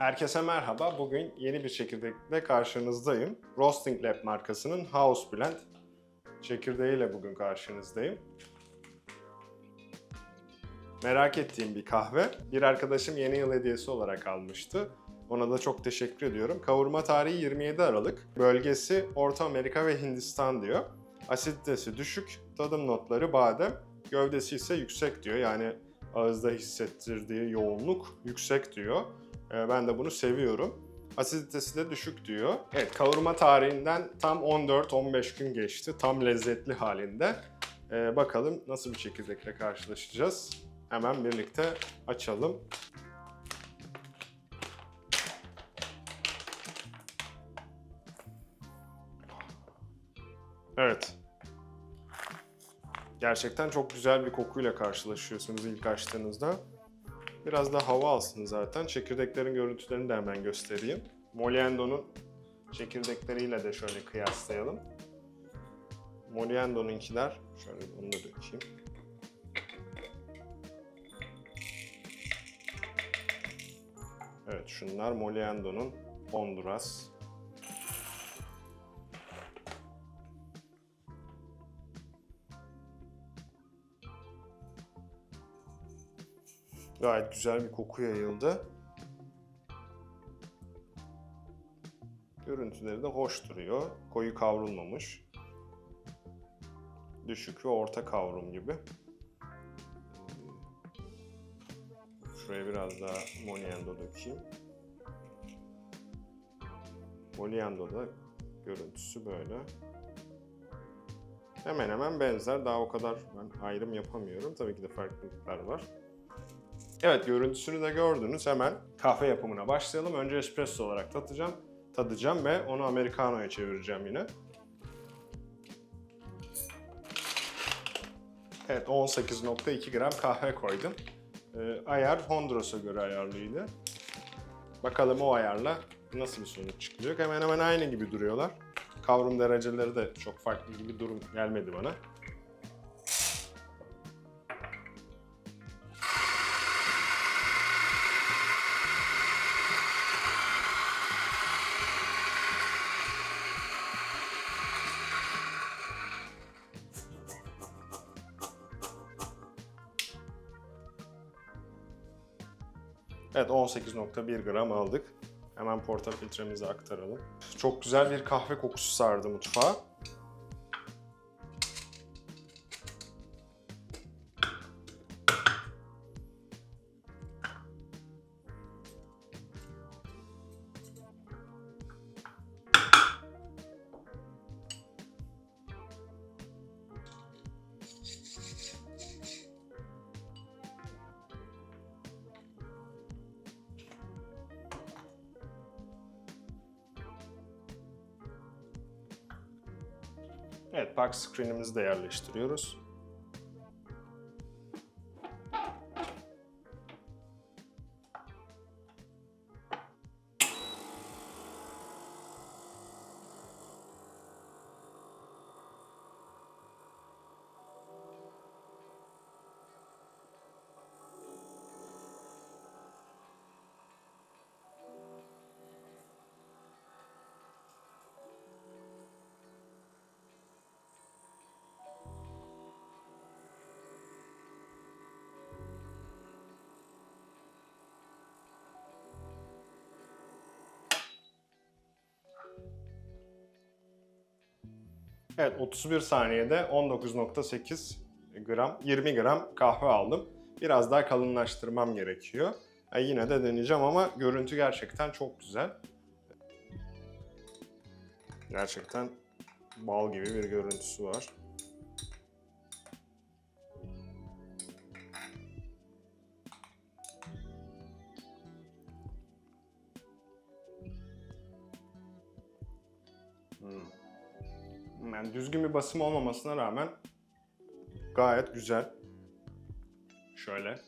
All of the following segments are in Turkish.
Herkese merhaba. Bugün yeni bir çekirdekle karşınızdayım. Roasting Lab markasının House Blend çekirdeğiyle bugün karşınızdayım. Merak ettiğim bir kahve. Bir arkadaşım yeni yıl hediyesi olarak almıştı. Ona da çok teşekkür ediyorum. Kavurma tarihi 27 Aralık. Bölgesi Orta Amerika ve Hindistan diyor. Asiditesi düşük, tadım notları badem, gövdesi ise yüksek diyor. Yani ağızda hissettirdiği yoğunluk yüksek diyor. Ee, Ben de bunu seviyorum. Asiditesi de düşük diyor. Evet, kavurma tarihinden tam 14-15 gün geçti. Tam lezzetli halinde. Ee, bakalım nasıl bir çekirdekle karşılaşacağız. Hemen birlikte açalım. Evet. Gerçekten çok güzel bir kokuyla karşılaşıyorsunuz ilk açtığınızda. Biraz da hava alsın zaten. Çekirdeklerin görüntülerini de hemen göstereyim. Moliendo'nun çekirdekleriyle de şöyle kıyaslayalım. Moliendo'nunkiler, şöyle onu da dökeyim. Evet şunlar Moliendo'nun Honduras. Gayet güzel bir koku yayıldı. Görüntüleri de hoş duruyor. Koyu kavrulmamış. Düşük ve orta kavrum gibi. Şuraya biraz daha Moliendo dökeyim. Moliendo da görüntüsü böyle. Hemen hemen benzer. Daha o kadar ben ayrım yapamıyorum. Tabii ki de farklılıklar var. Evet görüntüsünü de gördünüz. Hemen kahve yapımına başlayalım. Önce espresso olarak tadacağım. Tadacağım ve onu americano'ya çevireceğim yine. Evet 18.2 gram kahve koydum. Ee, ayar Honduras'a göre ayarlıydı. Bakalım o ayarla nasıl bir sonuç çıkacak. Hemen hemen aynı gibi duruyorlar. Kavrum dereceleri de çok farklı gibi durum gelmedi bana. Evet 18.1 gram aldık. Hemen portafiltremize aktaralım. Çok güzel bir kahve kokusu sardı mutfağa. Evet, box screen'imizi de yerleştiriyoruz. Evet 31 saniyede 19.8 gram, 20 gram kahve aldım. Biraz daha kalınlaştırmam gerekiyor. E, yine de deneyeceğim ama görüntü gerçekten çok güzel. Gerçekten bal gibi bir görüntüsü var. Yani düzgün bir basım olmamasına rağmen gayet güzel. Şöyle.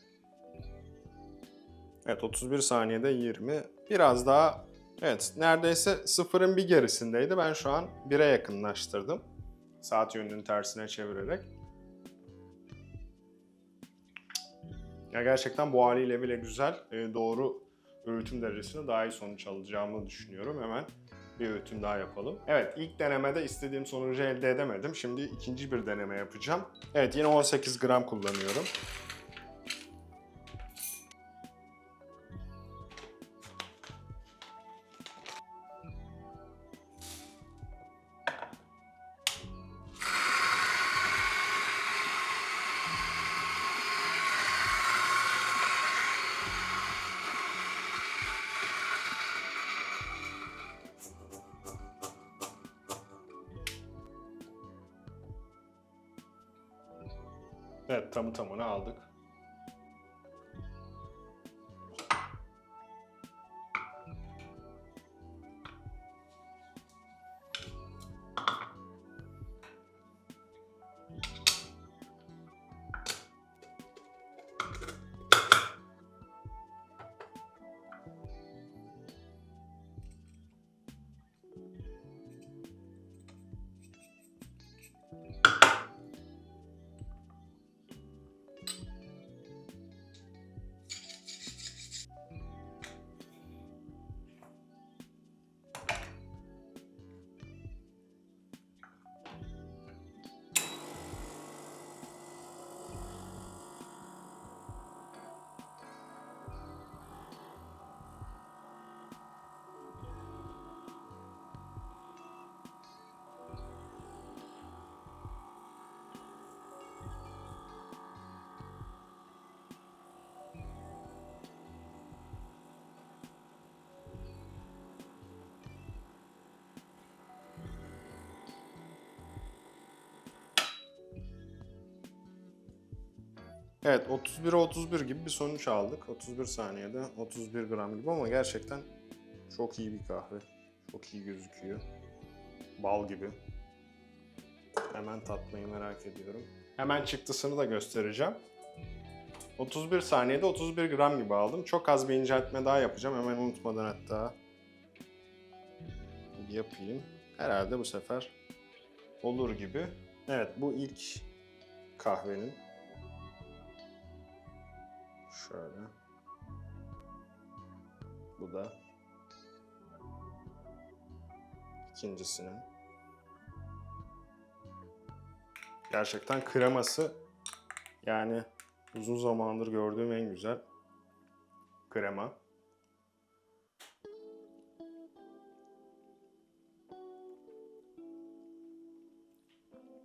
Evet 31 saniyede 20. Biraz daha evet neredeyse sıfırın bir gerisindeydi. Ben şu an 1'e yakınlaştırdım. Saat yönünün tersine çevirerek. Ya gerçekten bu haliyle bile güzel. Ee, doğru öğütüm derecesinde daha iyi sonuç alacağımı düşünüyorum. Hemen bir öğütüm daha yapalım. Evet ilk denemede istediğim sonucu elde edemedim. Şimdi ikinci bir deneme yapacağım. Evet yine 18 gram kullanıyorum. Evet tamı tamına aldık. Evet 31'e 31 gibi bir sonuç aldık. 31 saniyede 31 gram gibi ama gerçekten çok iyi bir kahve. Çok iyi gözüküyor. Bal gibi. Hemen tatmayı merak ediyorum. Hemen çıktısını da göstereceğim. 31 saniyede 31 gram gibi aldım. Çok az bir inceltme daha yapacağım. Hemen unutmadan hatta yapayım. Herhalde bu sefer olur gibi. Evet bu ilk kahvenin Şöyle. Bu da ikincisinin. Gerçekten kreması yani uzun zamandır gördüğüm en güzel krema.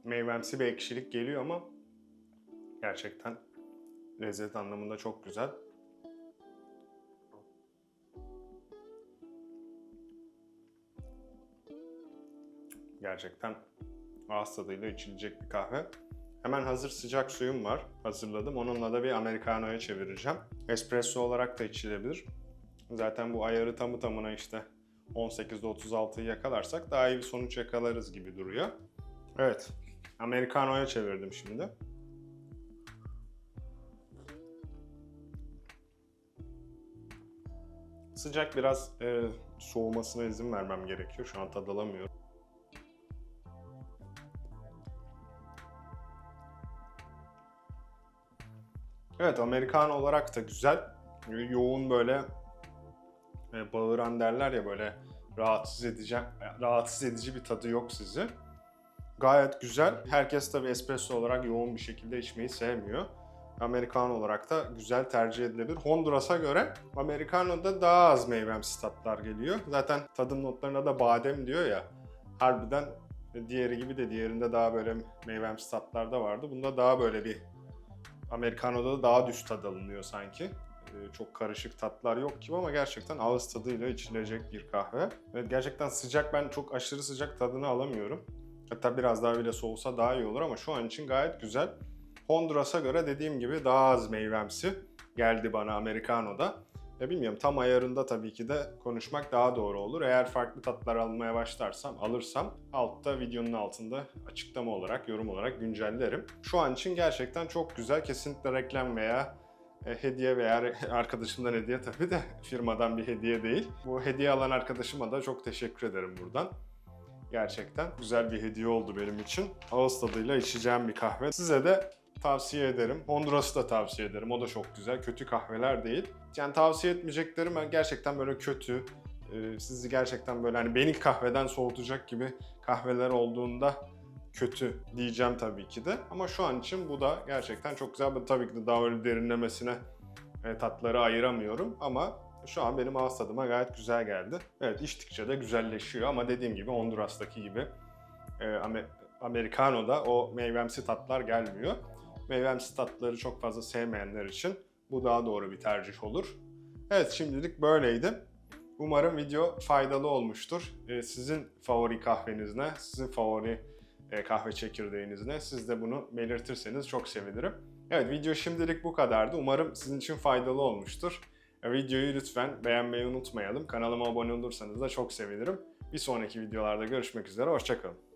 Meyvemsi bir ekşilik geliyor ama gerçekten lezzet anlamında çok güzel. Gerçekten ağız tadıyla içilecek bir kahve. Hemen hazır sıcak suyum var. Hazırladım. Onunla da bir americano'ya çevireceğim. Espresso olarak da içilebilir. Zaten bu ayarı tamı tamına işte 18'de 36'yı yakalarsak daha iyi bir sonuç yakalarız gibi duruyor. Evet. Americano'ya çevirdim şimdi. Sıcak biraz e, soğumasına izin vermem gerekiyor. Şu an tad alamıyorum. Evet, Amerikan olarak da güzel. Yoğun böyle e, bağıran derler ya böyle rahatsız edici, rahatsız edici bir tadı yok sizi. Gayet güzel. Herkes tabii espresso olarak yoğun bir şekilde içmeyi sevmiyor. Americano olarak da güzel tercih edilebilir. Honduras'a göre Americano'da daha az meyvemsi tatlar geliyor. Zaten tadım notlarına da badem diyor ya. Harbiden diğeri gibi de diğerinde daha böyle meyvemsi tatlar da vardı. Bunda daha böyle bir Americano'da da daha düz tad alınıyor sanki. Ee, Çok karışık tatlar yok gibi ama gerçekten ağız tadıyla içilecek bir kahve. Evet gerçekten sıcak ben çok aşırı sıcak tadını alamıyorum. Hatta biraz daha bile soğusa daha iyi olur ama şu an için gayet güzel. Honduras'a göre dediğim gibi daha az meyvemsi geldi bana Americano'da. Ya bilmiyorum tam ayarında tabii ki de konuşmak daha doğru olur. Eğer farklı tatlar almaya başlarsam, alırsam altta videonun altında açıklama olarak, yorum olarak güncellerim. Şu an için gerçekten çok güzel. Kesinlikle reklam veya e, hediye veya arkadaşımdan hediye tabii de firmadan bir hediye değil. Bu hediye alan arkadaşıma da çok teşekkür ederim buradan. Gerçekten güzel bir hediye oldu benim için. Ağız tadıyla içeceğim bir kahve. Size de tavsiye ederim. Honduras'ı da tavsiye ederim. O da çok güzel. Kötü kahveler değil. Yani tavsiye etmeyeceklerim ben gerçekten böyle kötü, e, sizi gerçekten böyle hani beni kahveden soğutacak gibi kahveler olduğunda kötü diyeceğim tabii ki de. Ama şu an için bu da gerçekten çok güzel. Ben tabii ki de daha öyle derinlemesine e, tatları ayıramıyorum ama şu an benim ağız tadıma gayet güzel geldi. Evet içtikçe de güzelleşiyor ama dediğim gibi Honduras'taki gibi e, Amer- Americano'da o meyvemsi tatlar gelmiyor. Meyvemsi tatları çok fazla sevmeyenler için bu daha doğru bir tercih olur. Evet şimdilik böyleydi. Umarım video faydalı olmuştur. E, sizin favori kahveniz ne? Sizin favori e, kahve çekirdeğiniz ne? Siz de bunu belirtirseniz çok sevinirim. Evet video şimdilik bu kadardı. Umarım sizin için faydalı olmuştur. E, Videoyu lütfen beğenmeyi unutmayalım. Kanalıma abone olursanız da çok sevinirim. Bir sonraki videolarda görüşmek üzere. Hoşçakalın.